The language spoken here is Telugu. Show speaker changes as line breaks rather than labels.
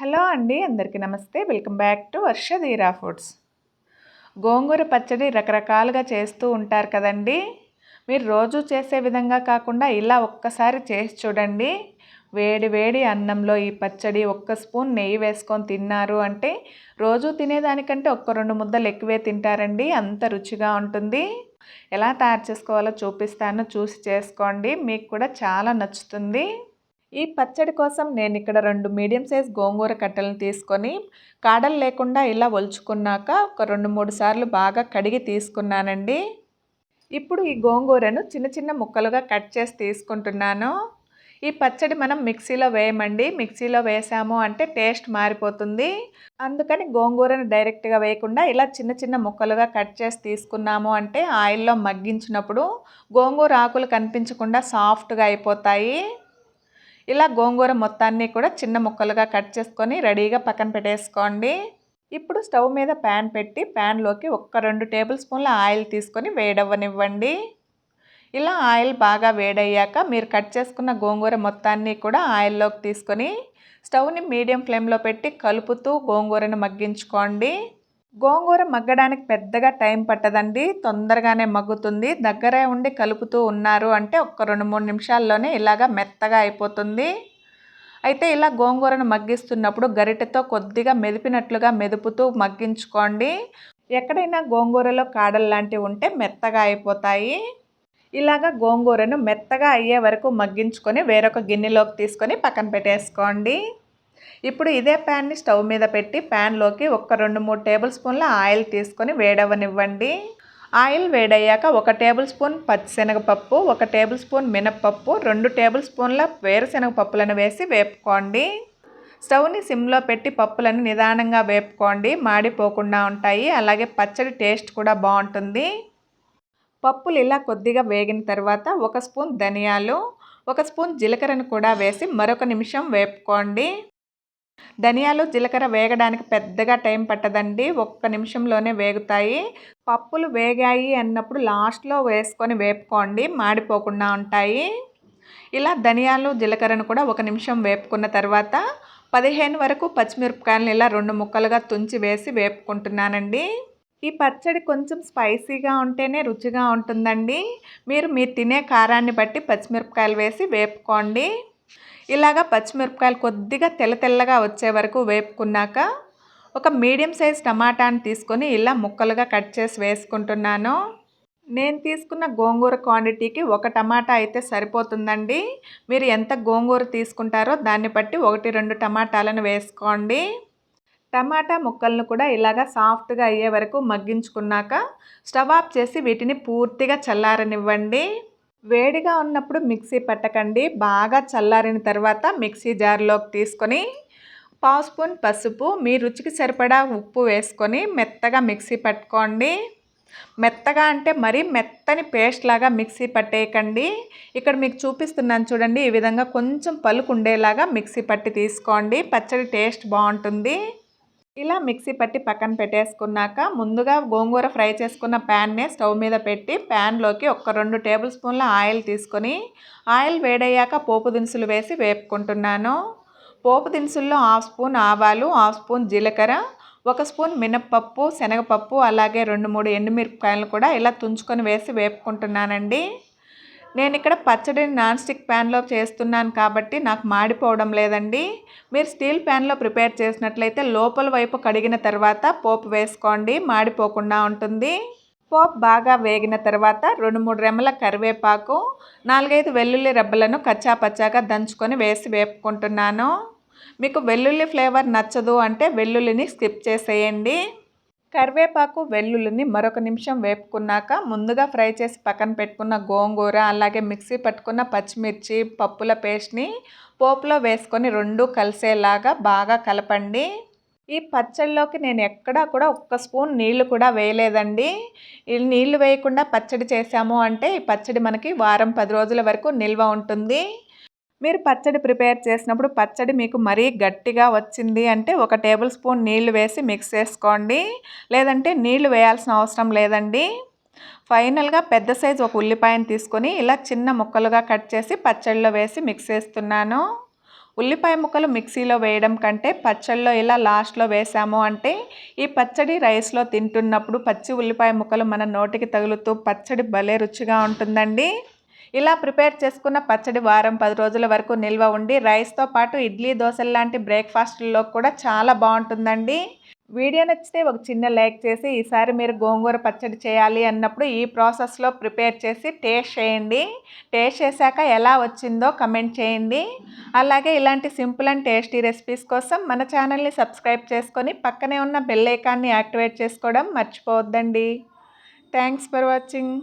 హలో అండి అందరికీ నమస్తే వెల్కమ్ బ్యాక్ టు వర్ష ధీరా ఫుడ్స్ గోంగూర పచ్చడి రకరకాలుగా చేస్తూ ఉంటారు కదండి మీరు రోజు చేసే విధంగా కాకుండా ఇలా ఒక్కసారి చేసి చూడండి వేడి వేడి అన్నంలో ఈ పచ్చడి ఒక్క స్పూన్ నెయ్యి వేసుకొని తిన్నారు అంటే రోజు తినేదానికంటే ఒక్క రెండు ముద్దలు ఎక్కువే తింటారండి అంత రుచిగా ఉంటుంది ఎలా తయారు చేసుకోవాలో చూపిస్తాను చూసి చేసుకోండి మీకు కూడా చాలా నచ్చుతుంది ఈ పచ్చడి కోసం నేను ఇక్కడ రెండు మీడియం సైజ్ గోంగూర కట్టలను తీసుకొని కాడలు లేకుండా ఇలా ఒలుచుకున్నాక ఒక రెండు మూడు సార్లు బాగా కడిగి తీసుకున్నానండి ఇప్పుడు ఈ గోంగూరను చిన్న చిన్న ముక్కలుగా కట్ చేసి తీసుకుంటున్నాను ఈ పచ్చడి మనం మిక్సీలో వేయమండి మిక్సీలో వేసాము అంటే టేస్ట్ మారిపోతుంది అందుకని గోంగూరను డైరెక్ట్గా వేయకుండా ఇలా చిన్న చిన్న ముక్కలుగా కట్ చేసి తీసుకున్నాము అంటే ఆయిల్లో మగ్గించినప్పుడు గోంగూర ఆకులు కనిపించకుండా సాఫ్ట్గా అయిపోతాయి ఇలా గోంగూర మొత్తాన్ని కూడా చిన్న ముక్కలుగా కట్ చేసుకొని రెడీగా పక్కన పెట్టేసుకోండి ఇప్పుడు స్టవ్ మీద ప్యాన్ పెట్టి ప్యాన్లోకి ఒక్క రెండు టేబుల్ స్పూన్ల ఆయిల్ తీసుకొని వేడవ్వనివ్వండి ఇలా ఆయిల్ బాగా వేడయ్యాక మీరు కట్ చేసుకున్న గోంగూర మొత్తాన్ని కూడా ఆయిల్లోకి తీసుకొని స్టవ్ని మీడియం ఫ్లేమ్లో పెట్టి కలుపుతూ గోంగూరను మగ్గించుకోండి గోంగూర మగ్గడానికి పెద్దగా టైం పట్టదండి తొందరగానే మగ్గుతుంది దగ్గరే ఉండి కలుపుతూ ఉన్నారు అంటే ఒక్క రెండు మూడు నిమిషాల్లోనే ఇలాగ మెత్తగా అయిపోతుంది అయితే ఇలా గోంగూరను మగ్గిస్తున్నప్పుడు గరిటెతో కొద్దిగా మెదిపినట్లుగా మెదుపుతూ మగ్గించుకోండి ఎక్కడైనా గోంగూరలో కాడలు లాంటివి ఉంటే మెత్తగా అయిపోతాయి ఇలాగ గోంగూరను మెత్తగా అయ్యే వరకు మగ్గించుకొని వేరొక గిన్నెలోకి తీసుకొని పక్కన పెట్టేసుకోండి ఇప్పుడు ఇదే ప్యాన్ని స్టవ్ మీద పెట్టి ప్యాన్లోకి ఒక రెండు మూడు టేబుల్ స్పూన్ల ఆయిల్ తీసుకొని వేడవనివ్వండి ఆయిల్ వేడయ్యాక ఒక టేబుల్ స్పూన్ పచ్చిశనగపప్పు ఒక టేబుల్ స్పూన్ మినప్పప్పు రెండు టేబుల్ స్పూన్ల వేరుశనగ పప్పులను వేసి వేపుకోండి స్టవ్ని సిమ్లో పెట్టి పప్పులను నిదానంగా వేపుకోండి మాడిపోకుండా ఉంటాయి అలాగే పచ్చడి టేస్ట్ కూడా బాగుంటుంది పప్పులు ఇలా కొద్దిగా వేగిన తర్వాత ఒక స్పూన్ ధనియాలు ఒక స్పూన్ జీలకర్రను కూడా వేసి మరొక నిమిషం వేపుకోండి ధనియాలు జీలకర్ర వేగడానికి పెద్దగా టైం పట్టదండి ఒక్క నిమిషంలోనే వేగుతాయి పప్పులు వేగాయి అన్నప్పుడు లాస్ట్లో వేసుకొని వేపుకోండి మాడిపోకుండా ఉంటాయి ఇలా ధనియాలు జీలకర్రను కూడా ఒక నిమిషం వేపుకున్న తర్వాత పదిహేను వరకు పచ్చిమిరపకాయలను ఇలా రెండు ముక్కలుగా తుంచి వేసి వేపుకుంటున్నానండి ఈ పచ్చడి కొంచెం స్పైసీగా ఉంటేనే రుచిగా ఉంటుందండి మీరు మీరు తినే కారాన్ని బట్టి పచ్చిమిరపకాయలు వేసి వేపుకోండి ఇలాగ పచ్చిమిరపకాయలు కొద్దిగా తెల్ల తెల్లగా వచ్చే వరకు వేపుకున్నాక ఒక మీడియం సైజ్ టమాటాని తీసుకొని ఇలా ముక్కలుగా కట్ చేసి వేసుకుంటున్నాను నేను తీసుకున్న గోంగూర క్వాంటిటీకి ఒక టమాటా అయితే సరిపోతుందండి మీరు ఎంత గోంగూర తీసుకుంటారో దాన్ని బట్టి ఒకటి రెండు టమాటాలను వేసుకోండి టమాటా ముక్కలను కూడా ఇలాగ సాఫ్ట్గా అయ్యే వరకు మగ్గించుకున్నాక స్టవ్ ఆఫ్ చేసి వీటిని పూర్తిగా చల్లారనివ్వండి వేడిగా ఉన్నప్పుడు మిక్సీ పెట్టకండి బాగా చల్లారిన తర్వాత మిక్సీ జార్లోకి తీసుకొని పావు స్పూన్ పసుపు మీ రుచికి సరిపడా ఉప్పు వేసుకొని మెత్తగా మిక్సీ పట్టుకోండి మెత్తగా అంటే మరీ మెత్తని పేస్ట్ లాగా మిక్సీ పట్టేయకండి ఇక్కడ మీకు చూపిస్తున్నాను చూడండి ఈ విధంగా కొంచెం పలుకు ఉండేలాగా మిక్సీ పట్టి తీసుకోండి పచ్చడి టేస్ట్ బాగుంటుంది ఇలా మిక్సీ పట్టి పక్కన పెట్టేసుకున్నాక ముందుగా గోంగూర ఫ్రై చేసుకున్న ప్యాన్ని స్టవ్ మీద పెట్టి ప్యాన్లోకి ఒక రెండు టేబుల్ స్పూన్ల ఆయిల్ తీసుకొని ఆయిల్ వేడయ్యాక పోపు దినుసులు వేసి వేపుకుంటున్నాను పోపు దినుసుల్లో హాఫ్ స్పూన్ ఆవాలు హాఫ్ స్పూన్ జీలకర్ర ఒక స్పూన్ మినప్పప్పు శనగపప్పు అలాగే రెండు మూడు ఎండుమిరపకాయలు కూడా ఇలా తుంచుకొని వేసి వేపుకుంటున్నానండి నేను ఇక్కడ పచ్చడిని నాన్ స్టిక్ ప్యాన్లో చేస్తున్నాను కాబట్టి నాకు మాడిపోవడం లేదండి మీరు స్టీల్ ప్యాన్లో ప్రిపేర్ చేసినట్లయితే లోపల వైపు కడిగిన తర్వాత పోపు వేసుకోండి మాడిపోకుండా ఉంటుంది పోపు బాగా వేగిన తర్వాత రెండు మూడు రెమ్మల కరివేపాకు నాలుగైదు వెల్లుల్లి రెబ్బలను కచ్చా పచ్చాగా దంచుకొని వేసి వేపుకుంటున్నాను మీకు వెల్లుల్లి ఫ్లేవర్ నచ్చదు అంటే వెల్లుల్లిని స్కిప్ చేసేయండి కరివేపాకు వెల్లుల్లిని మరొక నిమిషం వేపుకున్నాక ముందుగా ఫ్రై చేసి పక్కన పెట్టుకున్న గోంగూర అలాగే మిక్సీ పట్టుకున్న పచ్చిమిర్చి పప్పుల పేస్ట్ని పోపులో వేసుకొని రెండు కలిసేలాగా బాగా కలపండి ఈ పచ్చడిలోకి నేను ఎక్కడా కూడా ఒక్క స్పూన్ నీళ్లు కూడా వేయలేదండి ఈ నీళ్లు వేయకుండా పచ్చడి చేసాము అంటే ఈ పచ్చడి మనకి వారం పది రోజుల వరకు నిల్వ ఉంటుంది మీరు పచ్చడి ప్రిపేర్ చేసినప్పుడు పచ్చడి మీకు మరీ గట్టిగా వచ్చింది అంటే ఒక టేబుల్ స్పూన్ నీళ్లు వేసి మిక్స్ చేసుకోండి లేదంటే నీళ్లు వేయాల్సిన అవసరం లేదండి ఫైనల్గా పెద్ద సైజు ఒక ఉల్లిపాయను తీసుకొని ఇలా చిన్న ముక్కలుగా కట్ చేసి పచ్చడిలో వేసి మిక్స్ చేస్తున్నాను ఉల్లిపాయ ముక్కలు మిక్సీలో వేయడం కంటే పచ్చడిలో ఇలా లాస్ట్లో వేసాము అంటే ఈ పచ్చడి రైస్లో తింటున్నప్పుడు పచ్చి ఉల్లిపాయ ముక్కలు మన నోటికి తగులుతూ పచ్చడి భలే రుచిగా ఉంటుందండి ఇలా ప్రిపేర్ చేసుకున్న పచ్చడి వారం పది రోజుల వరకు నిల్వ ఉండి రైస్తో పాటు ఇడ్లీ దోశలు లాంటి బ్రేక్ఫాస్ట్లో కూడా చాలా బాగుంటుందండి వీడియో నచ్చితే ఒక చిన్న లైక్ చేసి ఈసారి మీరు గోంగూర పచ్చడి చేయాలి అన్నప్పుడు ఈ ప్రాసెస్లో ప్రిపేర్ చేసి టేస్ట్ చేయండి టేస్ట్ చేశాక ఎలా వచ్చిందో కమెంట్ చేయండి అలాగే ఇలాంటి సింపుల్ అండ్ టేస్టీ రెసిపీస్ కోసం మన ఛానల్ని సబ్స్క్రైబ్ చేసుకొని పక్కనే ఉన్న బెల్లైకాన్ని యాక్టివేట్ చేసుకోవడం మర్చిపోవద్దండి థ్యాంక్స్ ఫర్ వాచింగ్